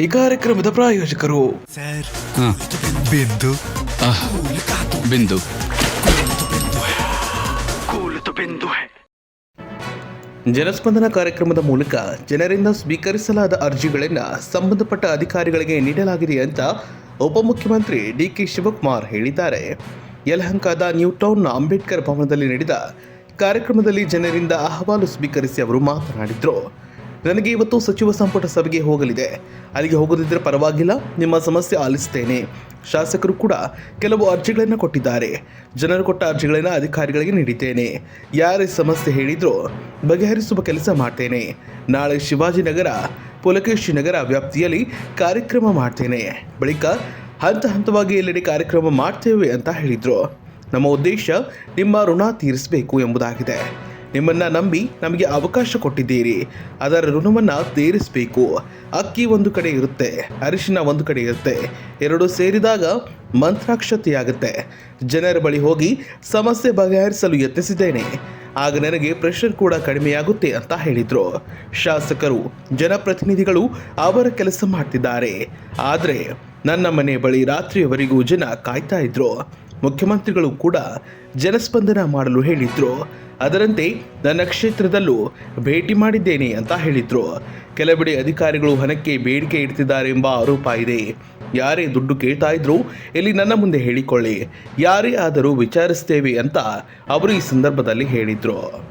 ಈ ಕಾರ್ಯಕ್ರಮದ ಪ್ರಾಯೋಜಕರು. ಬಿಂದು. ಬಿಂದು. ಜನಸ್ಪಂದನ ಕಾರ್ಯಕ್ರಮದ ಮೂಲಕ ಜನರಿಂದ ಸ್ವೀಕರಿಸಲಾದ ಅರ್ಜಿಗಳನ್ನು ಸಂಬಂಧಪಟ್ಟ ಅಧಿಕಾರಿಗಳಿಗೆ ನೀಡಲಾಗಿದೆ ಅಂತ ಉಪಮುಖ್ಯಮಂತ್ರಿ ಡಿ ಕೆ ಶಿವಕುಮಾರ್ ಹೇಳಿದ್ದಾರೆ. ಯಲಹಂಕದ ನ್ಯೂ ಟೌನ್ನ ಅಂಬೇಡ್ಕರ್ ಭವನದಲ್ಲಿ ನಡೆದ ಕಾರ್ಯಕ್ರಮದಲ್ಲಿ ಜನರಿಂದ ಅಹವಾಲು ಸ್ವೀಕರಿಸಿ ಅವರು ಮಾತನಾಡಿದರು. ನನಗೆ ಇವತ್ತು ಸಚಿವ ಸಂಪುಟ ಸಭೆಗೆ ಹೋಗಲಿದೆ. ಅಲ್ಲಿಗೆ ಹೋಗದಿದ್ದರೆ ಪರವಾಗಿಲ್ಲ, ನಿಮ್ಮ ಸಮಸ್ಯೆ ಆಲಿಸ್ತೇನೆ. ಶಾಸಕರು ಕೂಡ ಕೆಲವು ಅರ್ಜಿಗಳನ್ನು ಕೊಟ್ಟಿದ್ದಾರೆ. ಜನರು ಕೊಟ್ಟ ಅರ್ಜಿಗಳನ್ನು ಅಧಿಕಾರಿಗಳಿಗೆ ನೀಡಿದ್ದೇನೆ. ಯಾರೇ ಸಮಸ್ಯೆ ಹೇಳಿದರೂ ಬಗೆಹರಿಸುವ ಕೆಲಸ ಮಾಡ್ತೇನೆ. ನಾಳೆ ಶಿವಾಜಿನಗರ, ಪುಲಕೇಶಿ ನಗರ ವ್ಯಾಪ್ತಿಯಲ್ಲಿ ಕಾರ್ಯಕ್ರಮ ಮಾಡ್ತೇನೆ. ಬಳಿಕ ಹಂತ ಹಂತವಾಗಿ ಎಲ್ಲೆಡೆ ಕಾರ್ಯಕ್ರಮ ಮಾಡ್ತೇವೆ ಅಂತ ಹೇಳಿದರು. ನಮ್ಮ ಉದ್ದೇಶ ನಿಮ್ಮ ಋಣ ತೀರಿಸಬೇಕು ಎಂಬುದಾಗಿದೆ. ನಿಮ್ಮನ್ನ ನಂಬಿ ನಮಗೆ ಅವಕಾಶ ಕೊಟ್ಟಿದ್ದೀರಿ. ಅದರ ಋಣವನ್ನು ತೀರಿಸಬೇಕು. ಅಕ್ಕಿ ಒಂದು ಕಡೆ ಇರುತ್ತೆ, ಅರಿಶಿನ ಒಂದು ಕಡೆ ಇರುತ್ತೆ. ಎರಡು ಸೇರಿದಾಗ ಮಂತ್ರಾಕ್ಷತೆಯಾಗುತ್ತೆ ಜನರ ಬಳಿ ಹೋಗಿ ಸಮಸ್ಯೆ ಬಗೆಹರಿಸಲು ಯತ್ನಿಸಿದ್ದೇನೆ. ಆಗ ನನಗೆ ಪ್ರೆಷರ್ ಕೂಡ ಕಡಿಮೆಯಾಗುತ್ತೆ ಅಂತ ಹೇಳಿದರು. ಶಾಸಕರು, ಜನಪ್ರತಿನಿಧಿಗಳು ಅವರ ಕೆಲಸ ಮಾಡ್ತಿದ್ದಾರೆ. ಆದರೆ ನನ್ನ ಮನೆ ಬಳಿ ರಾತ್ರಿಯವರೆಗೂ ಜನ ಕಾಯ್ತಾ ಇದ್ರು. ಮುಖ್ಯಮಂತ್ರಿಗಳು ಕೂಡ ಜನಸ್ಪಂದನ ಮಾಡಲು ಹೇಳಿದ್ರು. ಅದರಂತೆ ನನ್ನ ಕ್ಷೇತ್ರದಲ್ಲೂ ಭೇಟಿ ಮಾಡಿದ್ದೇನೆ ಅಂತ ಹೇಳಿದ್ರು. ಕೆಲವೆಡೆ ಅಧಿಕಾರಿಗಳು ಹಣಕ್ಕೆ ಬೇಡಿಕೆ ಇಡ್ತಿದ್ದಾರೆ ಎಂಬ ಆರೋಪ ಇದೆ. ಯಾರೇ ದುಡ್ಡು ಕೇಳ್ತಾ ಇದ್ರು ಇಲ್ಲಿ ನನ್ನ ಮುಂದೆ ಹೇಳಿಕೊಳ್ಳಿ. ಯಾರೇ ಆದರೂ ವಿಚಾರಿಸ್ತೇವೆ ಅಂತ ಅವರು ಈ ಸಂದರ್ಭದಲ್ಲಿ ಹೇಳಿದ್ರು.